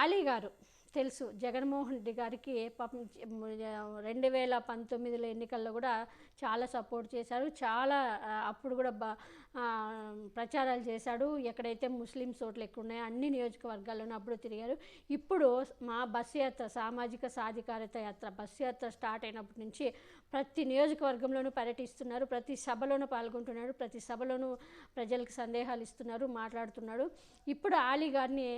ఆలీ గారు తెలుసు. జగన్మోహన్ రెడ్డి గారికి పాపం రెండు వేల పంతొమ్మిదిలో ఎన్నికల్లో కూడా చాలా సపోర్ట్ చేశారు. చాలా అప్పుడు కూడా బా ప్రచారాలు చేశాడు. ఎక్కడైతే ముస్లిం చోట్లు ఎక్కువ ఉన్నాయో అన్ని నియోజకవర్గాల్లోనూ అప్పుడు తిరిగారు. ఇప్పుడు మా బస్సు యాత్ర సామాజిక సాధికారత యాత్ర బస్సు యాత్ర స్టార్ట్ అయినప్పటి నుంచి ప్రతి నియోజకవర్గంలోనూ పర్యటిస్తున్నారు. ప్రతి సభలోనూ పాల్గొంటున్నారు ప్రతి సభలోనూ ప్రజలకు సందేహాలు ఇస్తున్నారు మాట్లాడుతున్నాడు. ఇప్పుడు ఆలీ గారిని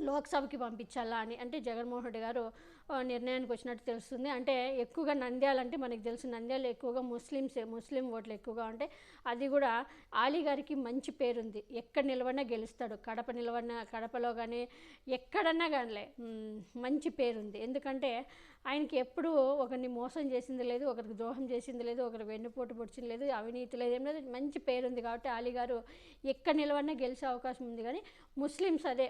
లోక్సభకి పంపించాలా అని అంటే జగన్మోహన్ రెడ్డి గారు నిర్ణయానికి వచ్చినట్టు తెలుస్తుంది. అంటే ఎక్కువగా నంద్యాల అంటే మనకు తెలుసు నంద్యాల ఎక్కువగా ముస్లిమ్స్ ముస్లిం ఓట్లు ఎక్కువగా ఉంటాయి అది కూడా ఆలీ గారికి మంచి పేరుంది. ఎక్కడ నిలబడినా గెలుస్తాడు. కడప నిలవన్నా కడపలో కానీ ఎక్కడన్నా కానిలే మంచి పేరుంది. ఎందుకంటే ఆయనకి ఎప్పుడూ ఒకరిని మోసం చేసింది లేదు ఒకరికి ద్రోహం చేసింది లేదు ఒకరికి వెన్నుపోటు పొడిచింది లేదు అవినీతి లేదు ఏం లేదు మంచి పేరుంది కాబట్టి అలీ గారు ఎక్కడ నిలబడినా గెలిచే అవకాశం ఉంది. కానీ ముస్లిమ్స్ అదే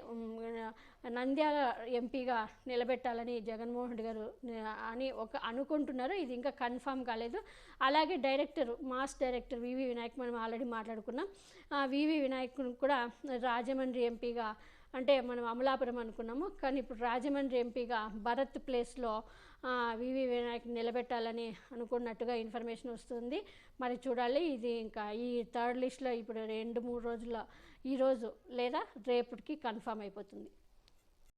నంద్యాల ఎంపీగా నిలబెట్టాలని జగన్ జగన్మోహన్ రెడ్డి గారు అని ఒక అనుకుంటున్నారు. ఇది ఇంకా కన్ఫామ్ కాలేదు. అలాగే డైరెక్టర్ మాస్ డైరెక్టర్ వివి వినాయక్ మనం ఆల్రెడీ మాట్లాడుకున్నాం. వివి వినాయక్ కూడా రాజమండ్రి ఎంపీగా అంటే మనం అమలాపురం అనుకున్నాము. కానీ ఇప్పుడు రాజమండ్రి ఎంపీగా భరత్ ప్లేస్లో వివి వినాయక్ నిలబెట్టాలని అనుకున్నట్టుగా ఇన్ఫర్మేషన్ వస్తుంది. మరి చూడాలి ఇది ఇంకా ఈ థర్డ్ లిస్ట్లో ఇప్పుడు రెండు మూడు రోజుల్లో ఈరోజు లేదా రేపటికి కన్ఫామ్ అయిపోతుంది.